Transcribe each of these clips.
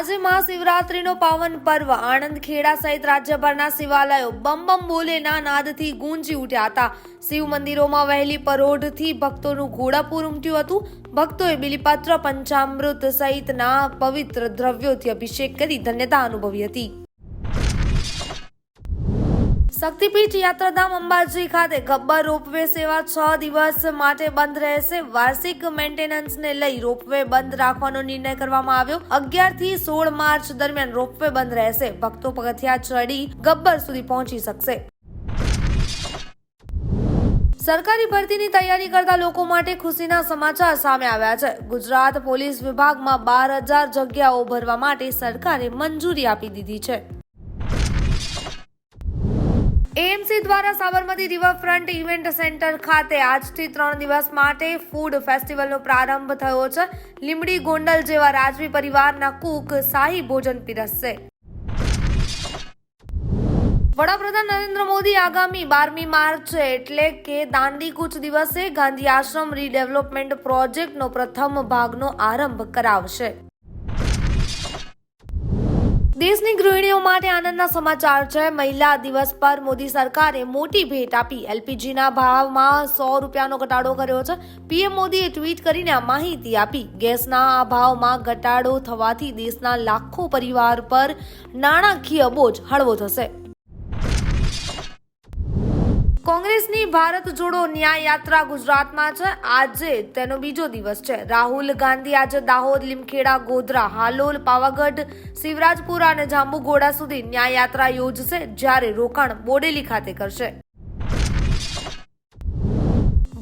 આજે મહાશિવરાત્રીનો પાવન પર્વ. આણંદ ખેડા સહિત રાજ્યભરના શિવાલયો બમ બમ બોલેના નાદથી ગુંજી ઉઠ્યા હતા. શિવ મંદિરોમાં વહેલી પરોઢથી ભક્તોનું ઘોડાપૂર ઉમટ્યું હતું. ભક્તોએ બિલીપત્ર, પંચામૃત સહિતના પવિત્ર દ્રવ્યોથી અભિષેક કરી ધન્યતા અનુભવી હતી. શક્તિપીઠ યાત્રાધામ અંબાજી ખાતે ગબ્બર રોપવે સેવા છ દિવસ માટે બંધ રહેશે. વાર્ષિક મેન્ટેનન્સને લઈ રોપવે બંધ રાખવાનો નિર્ણય કરવામાં આવ્યો. અગિયારથી સોળ માર્ચ દરમિયાન રોપવે બંધ રહેશે. ભક્તો પગથિયા ચડી ગબ્બર સુધી પહોંચી શકશે. સરકારી ભરતીની તૈયારી કરતા લોકો માટે ખુશીના સમાચાર સામે આવ્યા છે. ગુજરાત પોલીસ વિભાગમાં બાર હજાર જગ્યાઓ ભરવા માટે સરકારે મંજૂરી આપી દીધી છે. એએમસી દ્વારા સાબરમતી રિવરફ્રન્ટ ઇવેન્ટ સેન્ટર ખાતે આજથી ત્રણ દિવસ માટે ફૂડ ફેસ્ટિવલનો પ્રારંભ થયો છે. લીમડી ગોંડલ જેવા રાજવી પરિવારના કુક શાહી ભોજન પીરસશે. વડાપ્રધાન નરેન્દ્ર મોદી આગામી બારમી માર્ચ એટલે કે દાંડી કૂચ દિવસે ગાંધી આશ્રમ રીડેવલપમેન્ટ પ્રોજેક્ટનો પ્રથમ ભાગનો આરંભ કરાવશે. દેશની ગૃહિણીઓ માટે આનંદના સમાચાર છે. મહિલા દિવસ પર મોદી સરકારે મોટી ભેટ આપી. એલપીજીના ભાવમાં સો રૂપિયાનો ઘટાડો કર્યો છે. પીએમ મોદીએ ટ્વીટ કરીને આ માહિતી આપી. ગેસના આ ભાવમાં ઘટાડો થવાથી દેશના લાખો પરિવાર પર નાણાકીય બોજ હળવો થશે. કોંગ્રેસની ભારત જોડો ન્યાય યાત્રા ગુજરાતમાં છે. આજે તેનો બીજો દિવસ છે. રાહુલ ગાંધી આજે દાહોદ, લીમખેડા, ગોધરા, હાલોલ, પાવાગઢ, શિવરાજપુરા અને જાંબુઘોડા સુધી ન્યાય યાત્રા યોજશે જ્યારે રોકાણ બોડેલી ખાતે કરશે.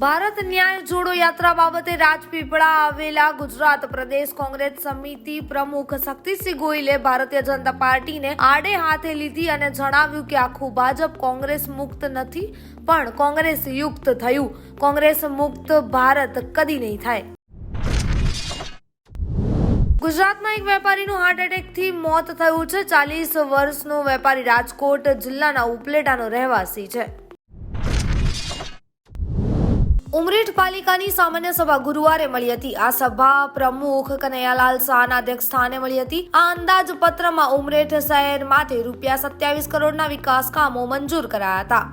ભારત ન્યાય જોડો યાત્રા બાબતે રાજપીપળા આવેલા ગુજરાત પ્રદેશ કોંગ્રેસ સમિતિ પ્રમુખ શક્તિસિંહ ગોયલે ભારતીય જનતા પાર્ટીને આડે હાથે લીધી અને જણાવ્યું કે આખું ભાજપ કોંગ્રેસ મુક્ત નથી, પણ કોંગ્રેસ યુક્ત થયું. કોંગ્રેસ મુક્ત ભારત કદી નહીં થાય. ગુજરાતમાં એક વેપારીનું હાર્ટ એટેકથી મોત થયું છે. ચાલીસ વર્ષનો વેપારી રાજકોટ જિલ્લાના ઉપલેટાનો રહેવાસી છે. ઉમરેઠ પાલિકાની સામાન્ય સભા ગુરુવારે મળી હતી. આ સભા પ્રમુખ કનૈયાલાલ શાહના અધ્યક્ષ સ્થાને મળી હતી. આ અંદાજપત્રમાં ઉમરેઠ શહેર માટે રૂપિયા સત્યાવીસ કરોડના વિકાસ કામો મંજૂર કરાયા હતા.